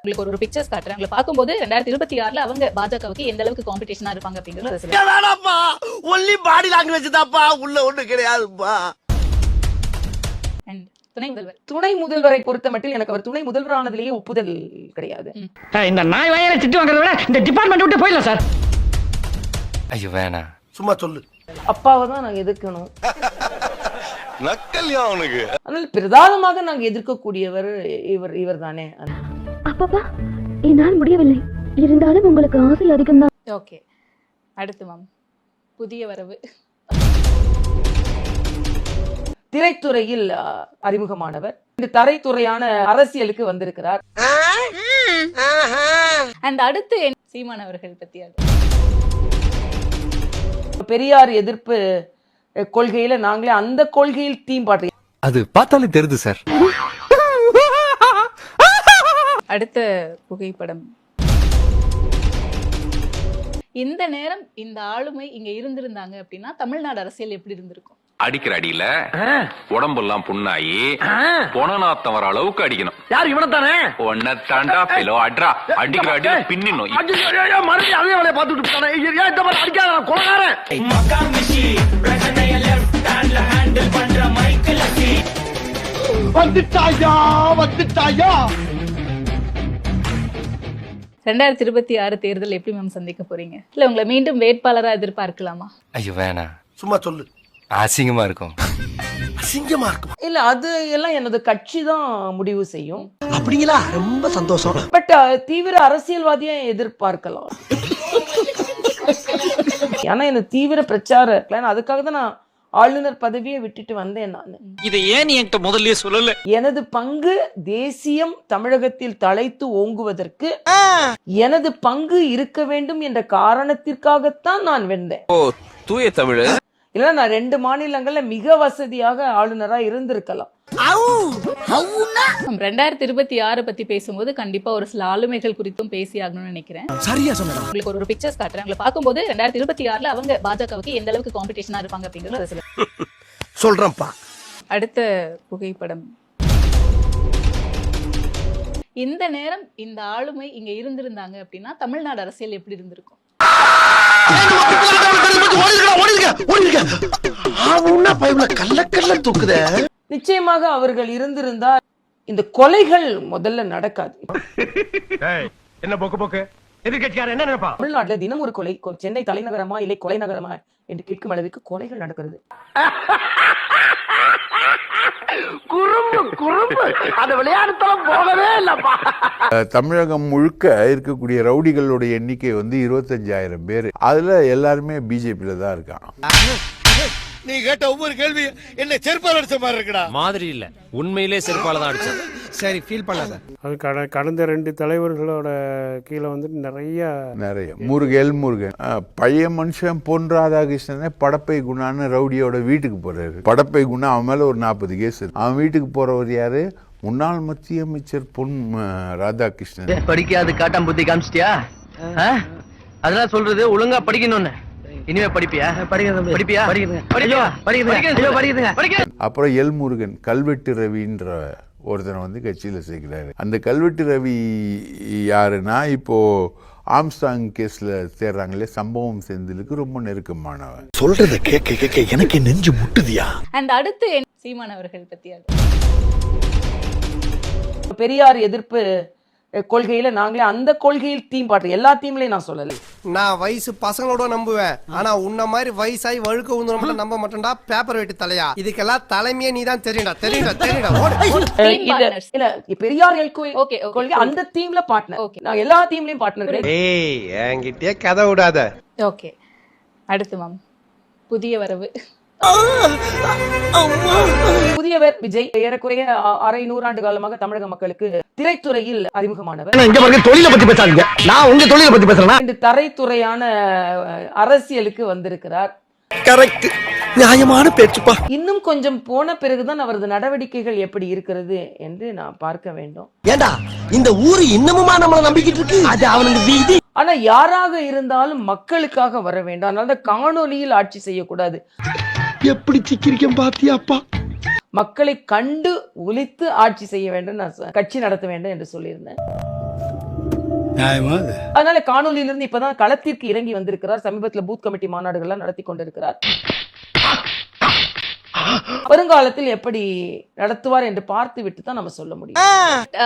உங்களுக்கு ஒரு ஒரு பிக்சர்ஸ் காட்டுறேன். உங்களை பார்க்கும்போது ரெண்டாயிரத்தி இருபத்தி ஆறுல அவங்க பாஜகவுக்கு எந்த அளவுக்கு காம்படிஷனா இருப்பாங்க அப்படிங்கிறது ஒன்லி பாடி லாங்குவேஜ் தான்ப்பா. உள்ள ஒண்ணு கிடையாதுப்பா. அண்ட் துணை முதல்வர். துணை முதல்வரை பொறுத்த மட்டும் எனக்கு அவர் துணை முதல்வரானதிலேயே ஒப்புதல் கிடையாது. இந்த நாய் வயரை திட்டு வாங்குறத விட இந்த டிபார்ட்மெண்ட் விட்டு போயிடலாம் சார் ஐயோ வேணாம். சும்மா சொல்லு. அப்பாவை தான் நாங்க எதிர்க்கணும். நக்கல்யா அவனுக்கு. ஆனால் பிரதானமாக நாங்க எதிர்க்கக்கூடியவர் இவர் இவர் தானே அப்பப்பா என்னால் முடியவில்லை. இருந்தாலும் உங்களுக்கு ஆசை அதிகம்தான். ஓகே. அடுத்து மேம் புதிய வரவு. திரைத்துறையில் அறிமுகமானவர். இந்த தரைத்துறையான அரசியலுக்கு வந்திருக்கிறார். அண்ட் அடுத்து என் சீமான் அவர்கள் பத்தி அது. பெரியார் எதிர்ப்பு கொள்கையில நாங்களே அந்த கொள்கையில் தீம் பாட்டு. அது பார்த்தாலே தெரியுது சார். அடுத்த புகைப்படம். இந்த நேரம் இந்த ஆளுமை இங்க இருந்திருந்தாங்க அப்படின்னா தமிழ்நாடு அரசியல் எப்படி இருந்திருக்கும்? அடிக்கிற அடியில உடம்பெல்லாம் புண்ணாயி பொணநாத்தம் வர அளவுக்கு அடிக்கணும். யார் இவனை தானே ஒன்ன தாண்டா பிலோ அட்ரா. அடிக்கிற அடியில பின்னிடணும். மறுபடியும் அதே வேலையை பார்த்துட்டு அடிக்காத கொலகாரன். வந்துட்டாயா வந்துட்டாயா? ரெண்டாயிரத்தி இருபத்தி ஆறு தேர்தல் எப்படி மேம் சந்திக்க போறீங்க? இல்ல உங்களை மீண்டும் வேட்பாளரா எதிர்பார்க்கலாமா? ஐயோ வேணாம். சும்மா சொல்லு. அசிங்கமா இருக்கும். அசிங்கமா இருக்கும். இல்ல அது எல்லாம் எனது கட்சி தான் முடிவு செய்யும். அப்படிங்களா? ரொம்ப சந்தோஷம். பட் தீவிர அரசியல்வாதியை எதிர்பார்க்கலாம். ஏன்னா எனக்கு தீவிர பிரச்சார. அதுக்காக தான் நான் ஆளுநர் பதவியை விட்டுட்டு வந்தேன் நான். இதை ஏன் என்கிட்ட முதல்லயே சொல்லல? எனது பங்கு தேசியம் தமிழகத்தில் தலைத்து ஓங்குவதற்கு எனது பங்கு இருக்க வேண்டும் என்ற காரணத்திற்காகத்தான் நான் வென்றேன். தூய தமிழ் இல்ல நான் ரெண்டு மாநிலங்கள்ல மிக வசதியாக ஆளுநரா இருந்திருக்கலாம். ரெண்டாயிரத்தி இருபத்தி ஆறு பத்தி பேசும்போது கண்டிப்பா ஒரு சில ஆளுமைகள் குறித்தும் பேசி ஆகணும்னு நினைக்கிறேன். சரியா சொன்னடா. உங்களுக்கு ஒரு ஒரு பிக்சர்ஸ் காட்டுறேன். உங்களை பார்க்கும்போது ரெண்டாயிரத்தி இருபத்தி ஆறுல அவங்க பாஜகவுக்கு எந்த அளவுக்கு காம்படிஷனா இருப்பாங்க அப்படிங்கிறது சொல்லுங்க. சொல்றேன்ப்பா. அடுத்த புகைப்படம். இந்த நேரம் இந்த ஆளுமை இங்க இருந்திருந்தாங்க அப்படின்னா தமிழ்நாடு அரசியல் எப்படி இருந்திருக்கும்? நிச்சயமாக அவர்கள் இருந்திருந்தால் இந்த கொலைகள் முதல்ல நடக்காது. என்ன போக்கு தமிழ்நாட்டுல தினம் ஒரு கொலை சென்னை தலைநகரமா இல்லை கொலை நகரமா என்று கேட்கும் அளவிற்கு கொலைகள் நடக்கிறது. குறும்பு குறும்பு. அந்த விளையாடுத்தலம் போகவே இல்லப்பா. தமிழகம் முழுக்க இருக்கக்கூடிய ரவுடிகளோட எண்ணிக்கை வந்து இருபத்தஞ்சாயிரம் பேர். அதுல எல்லாருமே பிஜேபியில தான் இருக்கான் நீ கேட்ட ஒவ்வொரு கேள்வி என்ன செருப்பால் அடிச்ச மாதிரி இருக்குடா. மாதிரி இல்ல. உண்மையிலே செருப்பால தான் அடிச்சேன். சரி ஃபீல் பண்ணாத. அது கட கடந்த ரெண்டு தலைவர்களோட கீழே வந்துட்டு நிறைய நிறைய. முருகன். முருகன் பழைய மனுஷன் பொன் ராதாகிருஷ்ணனே படப்பை குணான்னு ரவுடியோட வீட்டுக்கு போறாரு. படப்பை குணா அவன் மேல ஒரு நாற்பது கேஸ் அவன் வீட்டுக்கு போறவர் யாரு? முன்னாள் மத்திய அமைச்சர் பொன் ராதாகிருஷ்ணன். படிக்காது காட்டாம் புத்தி காமிச்சிட்டியா? அதெல்லாம் சொல்றது ஒழுங்கா படிக்கணும்னு. இனிமே படிப்பியா? படிக்கிறது படிப்பியா? படிக்கிறது படிக்கிறது படிக்கிறது அப்புறம் எல் முருகன் கல்வெட்டு ரவின்ற ஒருத்தனை வந்து கட்சியில் சேர்க்கிறாரு. அந்த கல்வெட்டு ரவி யாருன்னா இப்போ ஆம்ஸ்டாங் கேஸ்ல தேடுறாங்களே சம்பவம் செந்திலுக்கு ரொம்ப நெருக்கமானவன். சொல்றத கேட்க கேட்க எனக்கு நெஞ்சு முட்டுதியா? அண்ட் அடுத்து சீமான் அவர்கள் பத்தி அது பெரியார் எதிர்ப்பு கொள்கையில நாங்களே அந்த கொள்கையில் தீம் பாட்டு எல்லா தீம்லயும் நான் சொல்லல. நான் வயசு பசங்களோட நம்புவேன். ஆனா உன்ன மாதிரி வயசாகி வழுக்க உந்து நம்ப மாட்டேன்டா பேப்பர் வெட்டி தலையா. இதுக்கெல்லாம் தலைமையே நீ தான் தெரியும்டா தெரியும்டா. தெரியும்டா. இல்ல பெரியார். கொள்கை அந்த தீம்ல பார்ட்னர். நான் எல்லா தீம்லயும் பார்ட்னர் ஏய் என்கிட்டயே கதை விடாத. ஓகே. அடுத்து மேம் புதிய வரவு. புதியவர் விஜய் ஏறக்குறைய அரை நூறாண்டு காலமாக தமிழக மக்களுக்கு திரைத்துறையில் அறிமுகமானவர். இங்க பாருங்க தொழிலை பத்தி பேசாதீங்க. நான் உங்க தொழிலை பத்தி பேசுறேன் இந்த தரைத்துறையான அரசியலுக்கு வந்திருக்கிறார். கரெக்ட். நியாயமான பேச்சுப்பா. இன்னும் கொஞ்சம் போன பிறகுதான் அவரது நடவடிக்கைகள் எப்படி இருக்கிறது என்று நான் பார்க்க வேண்டும். ஏண்டா இந்த ஊரு இன்னமுமா நம்மள நம்பிக்கிட்டு இருக்கு? அது அவனுக்கு வீதி. ஆனா யாராக இருந்தாலும் மக்களுக்காக வர வேண்டும். அதனால தான் காணொலியில் ஆட்சி செய்யக்கூடாது. எப்படி சிக்கிரிக்கம் பாத்தியாப்பா மக்களை கண்டு ஒலித்து ஆட்சி செய்ய வேண்டும் நான் கட்சி நடத்த வேண்டும் என்று சொல்லியிருந்தேன். அதனால காணொலியிலிருந்து இப்பதான் களத்திற்கு இறங்கி வந்திருக்கிறார். சமீபத்துல பூத் கமிட்டி மாநாடுகள்லாம் நடத்தி கொண்டிருக்கிறார். வருங்காலத்தில் எப்படி நடத்துவார் என்று பார்த்து விட்டு தான் நம்ம சொல்ல முடியும்.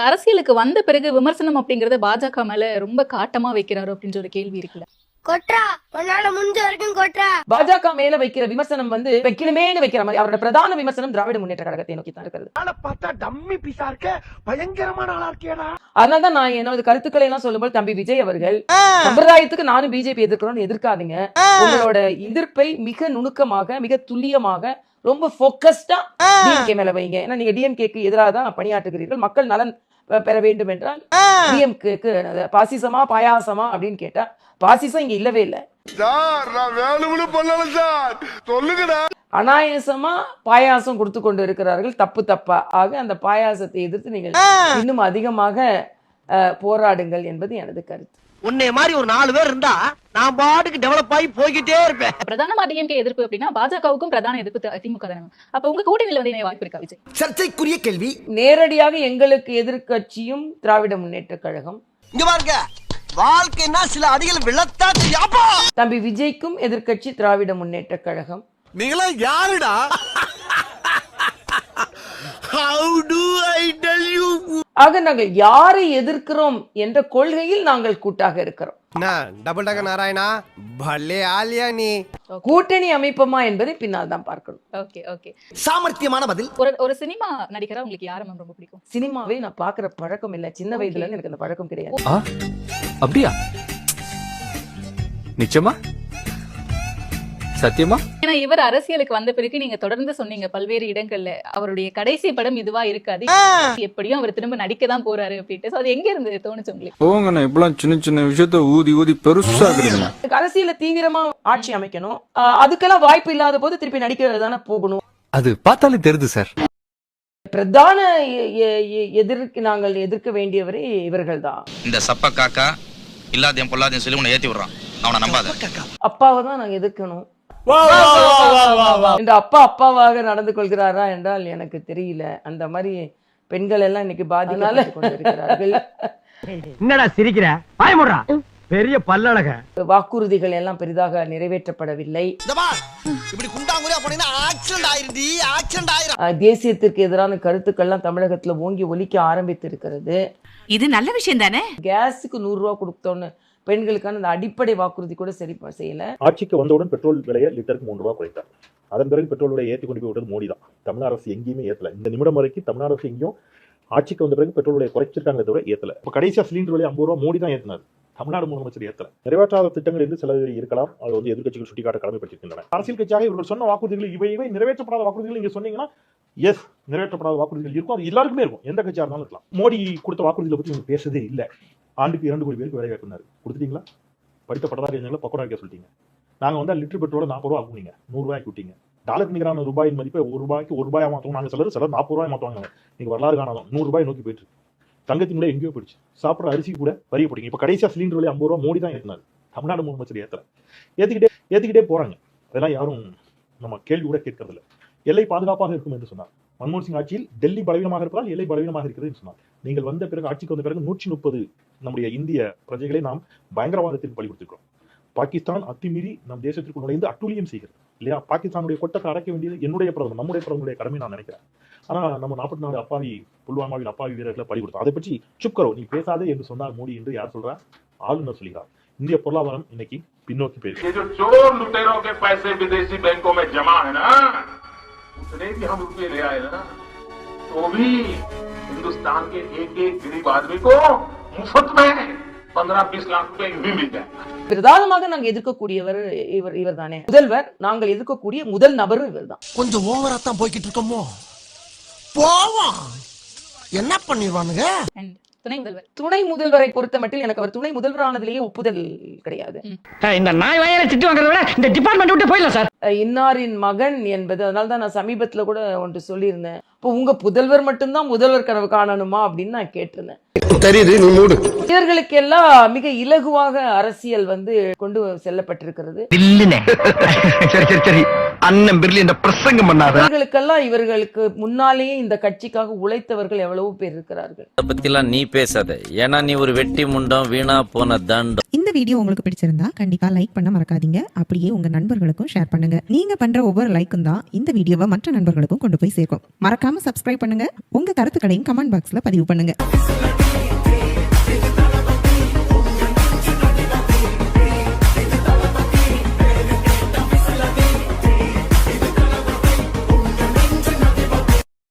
அரசியலுக்கு வந்த பிறகு விமர்சனம் அப்படிங்கறது பாஜக மேல ரொம்ப காட்டமா வைக்கிறாரு அப்படின்ற ஒரு கேள்வி இருக்குல்ல. கொட்ரா உன்னால முடிஞ்ச வரைக்கும் கொட்ரா பாஜக மேல வைக்கிற விமர்சனம் வந்து வைக்கணுமேனு வைக்கிற மாதிரி அவரோட பிரதான விமர்சனம் திராவிட முன்னேற்ற கழகத்தை நோக்கி தான் இருக்கிறது. பார்த்தா டம்மி பீஸா இருக்க பயங்கரமான ஆளா இருக்கேடா அதனால தான் நான் என்னோட கருத்துக்களை எல்லாம் சொல்லும்போது தம்பி விஜய் அவர்கள் சம்பிரதாயத்துக்கு நானும் பிஜேபி எதிர்க்கிறோம்னு எதிர்க்காதீங்க. உங்களோட எதிர்ப்பை மிக நுணுக்கமாக மிக துல்லியமாக ரொம்ப போக்கஸ்டா டிஎம்கே மேல வைங்க. ஏன்னா நீங்க டிஎம்கேக்கு எதிராக தான் பணியாற்றுகிறீர்கள். மக்கள் நலன் பெற வேண்டும் என்றால் டிஎம்கேக்கு பாசிசமா பாயாசமா அப்படின்னு கேட்டா பாசிசம் இங்க இல்லவே இல்லை. சார் நான் வேணும்னு பண்ணல சார். சொல்லுங்கடா. அனாயாசமா பாயாசம் கொடுத்து கொண்டு இருக்கிறார்கள். தப்பு தப்பா. ஆக அந்த பாயாசத்தை எதிர்த்து நீங்கள் இன்னும் அதிகமாக போராடுங்கள் என்பது எனது கருத்து. உன்னை மாதிரி ஒரு நாலு பேர் இருந்தா நான் பாட்டுக்கு டெவலப் ஆகி போய்கிட்டே இருப்பேன். பிரதானமா டிஎம்கே எதிர்ப்பு அப்படின்னா பாஜகவுக்கும் பிரதான எதிர்ப்பு திமுக தானே. அப்ப உங்க கூட்டணியில வந்து என்ன வாய்ப்பு இருக்கா விஜய்? சர்ச்சைக்குரிய கேள்வி. நேரடியாக எங்களுக்கு எதிர்க்கட்சியும் திராவிட முன்னேற்ற கழகம். இங்க பாருங்க. வாழ்க்கைன்னா சில அடிகள் விழத்தா தெரியாப்பா தம்பி விஜய்க்கும் எதிர்க்கட்சி திராவிட முன்னேற்ற கழகம். நீங்களா யாருடா? How do I tell you ஆக நாங்கள் யாரை எதிர்க்கிறோம் என்ற கொள்கையில் நாங்கள் கூட்டாக இருக்கிறோம். என்ன டபுள் டக்க நாராயணா? பல்லே ஆலியா நீ. கூட்டணி அமைப்போமா என்பதை பின்னால் தான் பார்க்கணும். ஓகே ஓகே சாமர்த்தியமான பதில். ஒரு ஒரு சினிமா நடிகரா உங்களுக்கு யாரை மேம் ரொம்ப பிடிக்கும்? சினிமாவே நான் பார்க்குற பழக்கம் இல்லை. சின்ன வயதுல இருந்து எனக்கு அந்த பழக்கம் கிடையாது. அப்படியா? நிச்சயமா? சத்தியமா? ஏன்னா இவர் அரசியலுக்கு வந்த பிறகு நீங்க தொடர்ந்து சொன்னீங்க பல்வேறு இடங்கள்ல. அவருடைய கடைசி படம் இதுவா இருக்காது. எப்படியும் அவர் திரும்ப நடிக்க தான் போறாரு அப்படின்ட்டு. அது எங்க இருந்து தோணுச்சு உங்களுக்கு? போங்கண்ணா இப்பெல்லாம் சின்ன சின்ன விஷயத்த ஊதி ஊதி பெருசாக்குறீங்க அரசியல தீவிரமா ஆட்சி அமைக்கணும். அதுக்கெல்லாம் வாய்ப்பு இல்லாத போது திருப்பி நடிக்க தானே போகணும். அது பார்த்தாலே தெரியுது சார் பிரதான எதிர்க்கு நாங்கள் எதிர்க்க வேண்டியவரே இவர்கள் தான் இந்த சப்ப காக்கா இல்லாதையும் பொல்லாதையும் சொல்லி உன்னை ஏத்தி விடுறான். அவனை நம்பாத. அப்பாவை தான் நாங்க எதிர்க்கணும். இந்த அப்பா அப்பாவாக நடந்து கொள்கிறாரா என்றால் எனக்கு தெரியல. அந்த மாதிரி பெண்கள் எல்லாம் இன்னைக்கு கொண்டிருக்கிறார்கள். என்னடா சிரிக்கிற? பயமுடுறா பெரிய பல்லழக. வாக்குறுதிகள் எல்லாம் பெரிதாக நிறைவேற்றப்படவில்லை. தேசியத்திற்கு எதிரான கருத்துக்கள்லாம் தமிழகத்துல ஓங்கி ஒலிக்க ஆரம்பித்து இருக்கிறது இது நல்ல விஷயம் தானே? கேஸுக்கு நூறு ரூபா கொடுத்தோன்னு பெண்களுக்கான அந்த அடிப்படை வாக்குறுதி கூட சரி செய்யல. ஆட்சிக்கு வந்தவுடன் பெட்ரோல் விலையை லிட்டருக்கு மூணு ரூபா குறைத்தார். அதன் பிறகு பெட்ரோல் விலையை ஏற்றி கொண்டு போய் விட்டது மோடி தான். தமிழ்நாடு அரசு எங்கேயுமே ஏற்றல இந்த நிமிடம் வரைக்கும் தமிழ்நாடு அரசு எங்கேயும் ஆட்சிக்கு வந்த பிறகு பெட்ரோல் விலையை குறைச்சிருக்காங்களே தவிர ஏற்றல இப்போ கடைசியாக சிலிண்டர் விலை ஐம்பது ரூபா மோடி தான் ஏற்றினார் தமிழ்நாடு முதலமைச்சர் ஏத்தல. நிறைவேற்றாத திட்டங்கள் என்று சில இருக்கலாம். அது வந்து எதிர்க்கட்சிகள் சுட்டிக்காட்ட கடமைப்பட்டிருக்கின்றன. அரசியல் கட்சியாக இவர்கள் சொன்ன வாக்குறுதிகள் இவை இவை. நிறைவேற்றப்படாத வாக்குறுதிகள் நீங்க சொன்னீங்கன்னா எஸ் நிறைவேற்றப்படாத வாக்குறுதிகள் இருக்கும். அது எல்லாருக்குமே இருக்கும். எந்த கட்சியாக இருந்தாலும் இருக்கலாம். மோடி கொடுத்த வாக்குறுதிகளை பற்றி நீங்க பேசவே இல்லை. ஆண்டுக்கு இரண்டு கோடி பேருக்கு வேலை வாய்ப்புனாரு கொடுத்துட்டீங்களா? படித்த பட்டதாரி இருந்தாலும் பக்கோடா வைக்க சொல்லிட்டீங்க. நாங்கள் வந்து லிட்டர் பெட்ரோல நாற்பது ரூபா ஆகுனீங்க நூறுரூவாய்க்கு விட்டீங்க. டாலருக்கு நிகரான ரூபாயின் மதிப்பை ஒரு ரூபாய்க்கு ஒரு ரூபாய் மாற்றுவோம் நாங்கள் சிலர் சிலர் நாற்பது ரூபாய் மாற்றுவாங்க நீங்க வரலாறு காணாதான் நூறு ரூபாய் நோக்கி போயிட்டு தங்கத்தின் விலை எங்கேயோ போயிடுச்சு. சாப்பிட்ற அரிசி கூட வரிய போட்டீங்க. இப்போ கடைசியாக சிலிண்டர் விலை ஐம்பது ரூபா மோடி தான் ஏற்றினார் தமிழ்நாடு முதலமைச்சர் ஏற்றலை ஏற்றிக்கிட்டே ஏற்றிக்கிட்டே போறாங்க. அதெல்லாம் யாரும் நம்ம கேள்வி கூட கேட்கறதில்ல. எல்லை பாதுகாப்பாக இருக்கும் என்று சொன்னார். மன்மோகன் சிங் ஆட்சியில் டெல்லி பலவீனமாக இருப்பதால் எல்லை பலவீனமாக இருக்கிறது என்று சொன்னார். நீங்கள் வந்த பிறகு ஆட்சிக்கு வந்த பிறகு நூற்றி முப்பது நம்முடைய இந்திய பிரஜைகளை நாம் பயங்கரவாதத்திற்கு பலி கொடுத்துருக்கிறோம். பாகிஸ்தான் அத்துமீறி நம் தேசத்திற்குள் நுழைந்து அட்டூழியம் செய்கிறது இல்லையா பாகிஸ்தானுடைய கொட்டத்தை அடைக்க வேண்டியது என்னுடைய பிரதமர் நம்முடைய பிரதமருடைய கடமை நான் நினைக்கிறேன் ஆனா நம்ம நாற்பத்தி நாலு அப்பாவி புல்வாமாவின் அப்பாவி வீரர்களை பலி கொடுத்தோம் அதை பற்றி சுப்கரோ நீ பேசாதே என்று சொன்னார் மோடி என்று யார் சொல்றா ஆளுநர் சொல்கிறார் இந்திய பொருளாதாரம் இன்னைக்கு பின்னோக்கி போயிருக்கு ये जो चोर लुटेरों के पैसे विदेशी बैंकों में जमा है ना उतने भी हम रुपये ले आए ना तो भी हिंदुस्तान के एक एक गरीब आदमी को मुफ्त में பிரதானமாக நாங்க எதிர்க்கக்கூடியவர் இவர் இவர் தானே முதல்வர் நாங்கள் எதிர்க்கக்கூடிய முதல் நபர் இவர் தான் கொஞ்சம் ஓவரா தான் போய்கிட்டு இருக்கோமோ? போவோம். என்ன பண்ணிடுவானுங்க? துணை முதல்வர். துணை முதல்வரை பொறுத்த மட்டும் எனக்கு அவர் துணை முதல்வரானதிலேயே ஒப்புதல் கிடையாது. இந்த நாய் வயலை திட்டு வாங்குறத விட இந்த டிபார்ட்மெண்ட் விட்டு போயிடலாம் சார். இன்னாரின் மகன் என்பது அதனால தான் நான் சமீபத்துல கூட ஒன்று சொல்லியிருந்தேன். இப்போ உங்க புதல்வர் மட்டும்தான் முதல்வர் கனவு காணணுமா அப்படின்னு நான் கேட்டிருந்தேன். தெரியுது நீ மூடு. இவர்களுக்கெல்லாம் மிக இலகுவாக அரசியல் வந்து கொண்டு செல்லப்பட்டிருக்கிறது. பில்லுனே சரி சரி சரி. அண்ணன் பிர்லி இந்த பிரசங்கம் பண்ணாத? இவர்களுக்கெல்லாம் இவர்களுக்கு முன்னாலேயே இந்த கட்சிக்காக உழைத்தவர்கள் எவ்வளவு பேர் இருக்கிறார்கள். அத பத்திலாம் நீ பேசாத. ஏன்னா நீ ஒரு வெட்டி முண்டம் வீணா போன தண்டம். இந்த வீடியோ உங்களுக்கு பிடிச்சிருந்தா கண்டிப்பா லைக் பண்ண மறக்காதீங்க. அப்படியே உங்க நண்பர்களுக்கும் ஷேர் பண்ணுங்க. நீங்க பண்ற ஒவ்வொரு லைக்கும் தான் இந்த வீடியோவை மற்ற நண்பர்களுக்கும் கொண்டு போய் சேர்க்கும். மறக்காம சப்ஸ்கிரைப் பண்ணுங்க. உங்க கருத்துக்களையும் கமெண்ட் பாக்ஸ்ல பதிவு பண்ணுங்க.